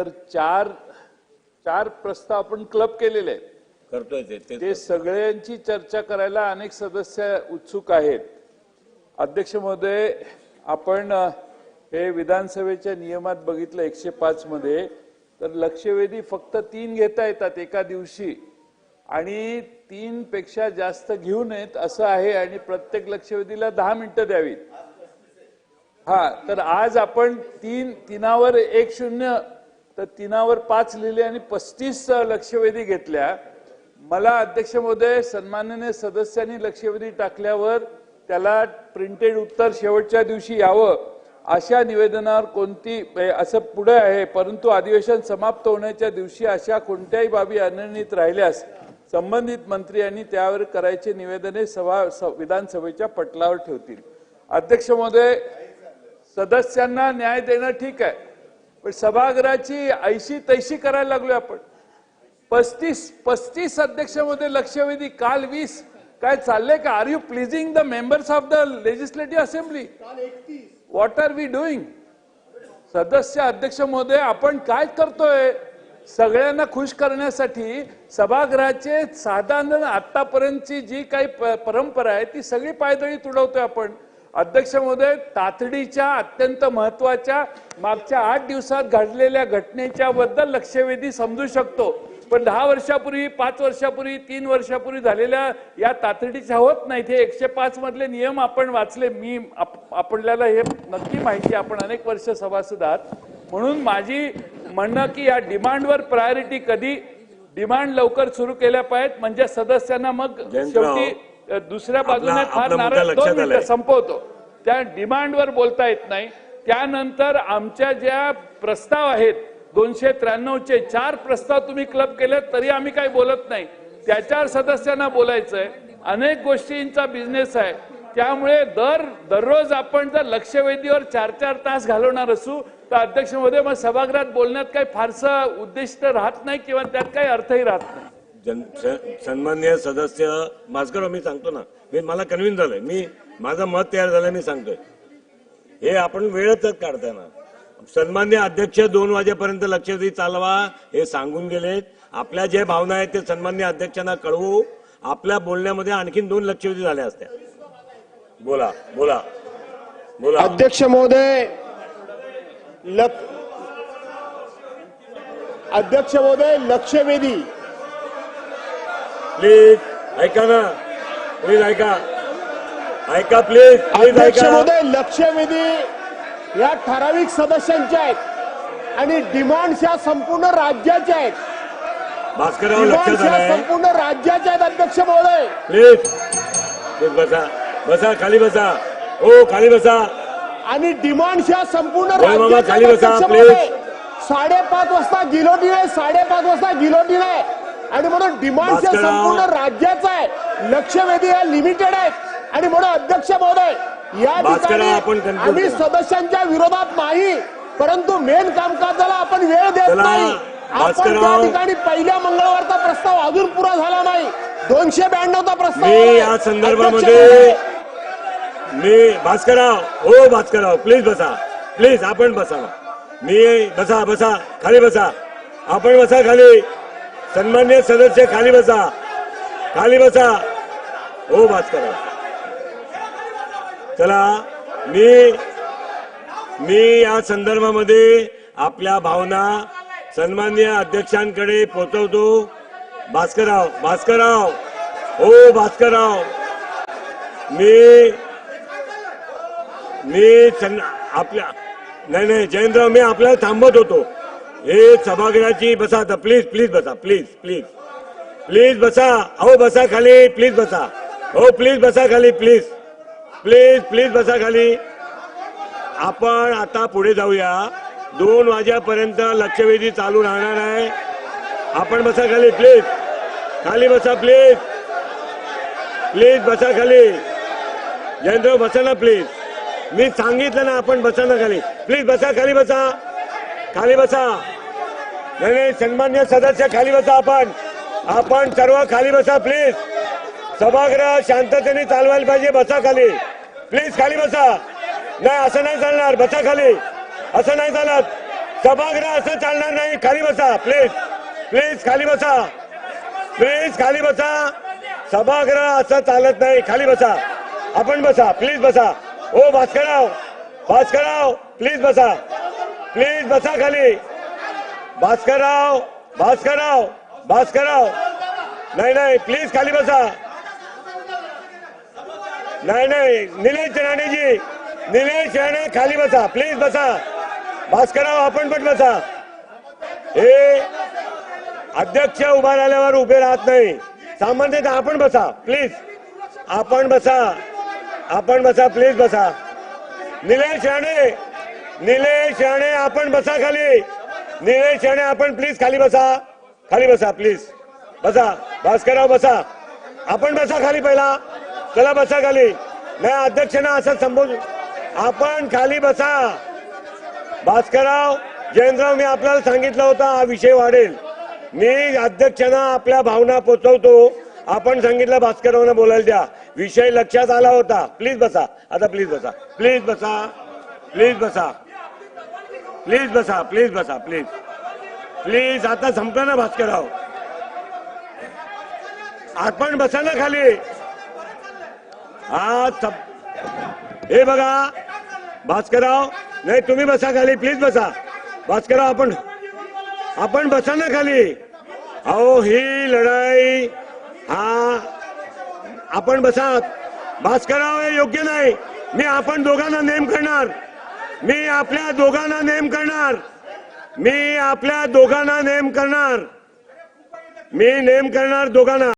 तर चार चार प्रस्ताव आपण क्लब केलेले आहेत. करतोय ते ते ते सगळ्यांची चर्चा करायला अनेक सदस्य उत्सुक आहेत. अध्यक्ष महोदय आपण अ, हे विधानसभेच्या नियमात बघितलं एकशे पाच मध्ये. तर लक्षवेधी फक्त तीन घेता येतात एका दिवशी. आणि तीन पेक्षा जास्त घेऊ नयेत असं आहे आणि प्रत्येक लक्षवेधीला दहा मिनिटं द्यावीत. हा तर आज आपण तीन तीनावर एक शून्य तर तीनावर पाच लिहिले आणि पस्तीस लक्षवेधी घेतल्या. मला अध्यक्ष महोदय सन्माननीय सदस्यांनी लक्षवेधी टाकल्यावर त्याला प्रिंटेड उत्तर शेवटच्या दिवशी यावं अशा निवेदनावर कोणती असं पुढे आहे परंतु अधिवेशन समाप्त होण्याच्या दिवशी अशा कोणत्याही बाबी अनिर्णित राहिल्यास संबंधित मंत्री यांनी त्यावर करायचे निवेदने सभा स- विधानसभेच्या पटलावर ठेवतील. अध्यक्ष महोदय सदस्यांना न्याय देणं ठीक आहे. पण सभागृहाची ऐशी तैशी करायला लागलोय आपण. पस्तीस पस्तीस अध्यक्षामध्ये लक्षवेधी काल वीस. काय चाललंय का? Are you pleasing the members of the legislative assembly what are we doing सदस्य अध्यक्ष महोदय आपण काय करतोय? सगळ्यांना खुश करण्यासाठी सभागृहाचे साधारण आतापर्यंतची जी काही परंपरा आहे ती सगळी पायदळी तुडवतोय आपण. अध्यक्ष महोदय तातडीच्या अत्यंत महत्त्वाच्या मागच्या आठ दिवसात घडलेल्या घटनेच्या बद्दल लक्षवेधी समजू शकतो. पण दहा वर्षापूर्वी पाच वर्षापूर्वी तीन वर्षापूर्वी झालेल्या या तातडीच्या होत नाहीत. हे एकशे पाच मधले नियम आपण वाचले. मी आप- आपल्याला हे नक्की माहिती. आपण अनेक वर्ष सभासद आहात म्हणून माझी म्हणणं की या डिमांडवर प्रायोरिटी कधी डिमांड लवकर सुरू केल्या पाहिजेत. म्हणजे सदस्यांना मग शेवटी दुसऱ्या बाजूने फार नाराज दोन मिनिटं. संपवतो. त्या डिमांडवर बोलता येत नाही. त्यानंतर आमच्या ज्या प्रस्ताव आहेत दोनशे त्र्याण्णवचे चार प्रस्ताव तुम्ही क्लब केले तरी आम्ही काही बोलत नाही. त्याच्यावर सदस्यांना बोलायचंय. अनेक गोष्टींचा बिझनेस आहे. त्यामुळे दर दररोज आपण जर लक्षवेधीवर चार चार तास घालवणार असू तर अध्यक्ष महोदय मग सभागृहात बोलण्यात काही फारसं उद्दिष्ट राहत नाही किंवा त्यात काही अर्थही राहत नाही. जन स- सन्माननीय सदस्य मास्कर हो, मी सांगतो ना. मी मला कन्व्हिन्स झालंय. मी माझं मत तयार झालं मी सांगतोय. हे आपण वेळतच काढताना सन्मान्य अध्यक्ष दोन वाजेपर्यंत लक्षवेधी चालवा हे सांगून गेलेत. आपल्या जे भावना आहेत ते सन्मान्य अध्यक्षांना कळवू. आपल्या बोलण्यामध्ये आणखीन दोन लक्षवेधी झाल्या असत्या. बोला बोला. बोला. अध्यक्ष महोदय अध्यक्ष महोदय लक्षवेधी. प्लीज ऐका ना. प्लीज ऐका. ऐका प्लीज प्लीज ऐका लक्षवेधी या ठराविक सदस्यांच्या आहेत आणि डिमांड्स या संपूर्ण राज्याच्या आहेत. भास्करराव डिमांड्स लक्षात या आलंय संपूर्ण राज्याच्या आहेत अध्यक्ष महोदय प्लीज. प्लीज बसा. बसा खाली बसा. हो खाली बसा. आणि डिमांड्स या संपूर्ण होय मामा, राज्याच्या खाली आहेत, बसा, अध्यक्ष. महोदय साडेपाच वाजता गिलोटीन आहे साडेपाच वाजता गिलोटीन आहे. आणि म्हणून या भास्करराव. संपूर्ण राज्याचा आहे. लक्षवेधी या लिमिटेड आहेत. आणि म्हणून अध्यक्ष महोदय या ठिकाणी आम्ही. सदस्यांच्या विरोधात नाही परंतु मेन कामकाजाला आपण वेळ देत नाही. आपण त्या. ठिकाणी पहिल्या मंगळवारचा प्रस्ताव अजून पुरा झाला नाही. दोनशे ब्याण्णवचा प्रस्ताव. या संदर्भामध्ये मी भास्करराव हो भास्करराव प्लीज बसा. प्लीज आपण बसा मी बसा बसा खाली बसा. आपण बसा खाली. सन्मान्य सदस्य खाली बसा. खाली बसा. हो भास्करराव चला मी मी या संदर्भामध्ये आपल्या भावना सन्मान्य अध्यक्षांकडे पोहोचवतो भास्करराव भास्करराव. हो भास्करराव. मी मी आपल्या नाही नाही जयंतराव मी आपल्याला थांबत होतो. हे सभागृहाची बसा आता प्लीज प्लीज बसा प्लीज प्लीज प्लीज बसा अहो बसा खाली प्लीज बसा. हो प्लीज बसा खाली प्लीज प्लीज प्लीज बसा खाली. आपण आता पुढे जाऊया. दोन वाजेपर्यंत लक्षवेधी चालू राहणार आहे. आपण बसा खाली प्लीज खाली बसा प्लीज प्लीज बसा खाली. जयंतराव बसा ना प्लीज मी सांगितलं ना आपण बसा ना खाली. प्लीज बसा खाली बसा. खाली बसा. नाही नाही सन्मान्य सदस्य खाली बसा आपण. आपण सर्व खाली बसा प्लीज सभागृह शांततेने चालवायला पाहिजे बसा खाली. प्लीज खाली बसा. नाही असं नाही चालणार बसा खाली. असं नाही चालत. सभागृह असं चालणार नाही खाली बसा प्लीज प्लीज खाली बसा. प्लीज खाली बसा. सभागृह असं चालत नाही खाली बसा. आपण बसा प्लीज बसा. ओ भास्करराव भास्करराव प्लीज बसा. प्लीज बसा खाली. भास्करराव भास्करराव भास्करराव. नाही नाही प्लीज खाली बसा. नाही नाही निलेश राणेजी निलेश राणे खाली बसा. प्लीज बसा. भास्करराव आपण पण बसा. हे अध्यक्ष उभा राहिल्यावर उभे राहत नाही. सामान्यतः आपण बसा. प्लीज आपण बसा. आपण बसा. प्लीज बसा. निलेश राणे निलेश राणे आपण बसा खाली. निलेश राणे आपण प्लीज खाली बसा. खाली बसा प्लीज बसा. भास्करराव बसा. आपण बसा खाली पहिला. चला बसा खाली. नाही अध्यक्षांना असं संबोध. आपण खाली बसा. भास्करराव जयंतराव मी आपल्याला सांगितलं होता हा विषय वाढेल. मी अध्यक्षांना आपल्या भावना पोचवतो. आपण सांगितलं भास्कररावना बोलायला द्या. विषय लक्षात आला होता. प्लीज बसा. आता प्लीज बसा. प्लीज बसा. प्लीज बसा. प्लीज बसा प्लीज बसा प्लीज. प्लीज आता संपलं ना भास्करराव. आपण बसा ना खाली. हा हे बघा भास्करराव नाही तुम्ही बसा खाली प्लीज बसा. भास्करराव आपण आपण बसा ना खाली. अहो ही लढाई हा आपण बसा. भास्करराव हे योग्य नाही. मी आपण दोघांना नेम करणार. मी आपल्या दोघांना नेम करणार. मी आपल्या दोघांना नेम करणार. मी नेम करणार दोघांना.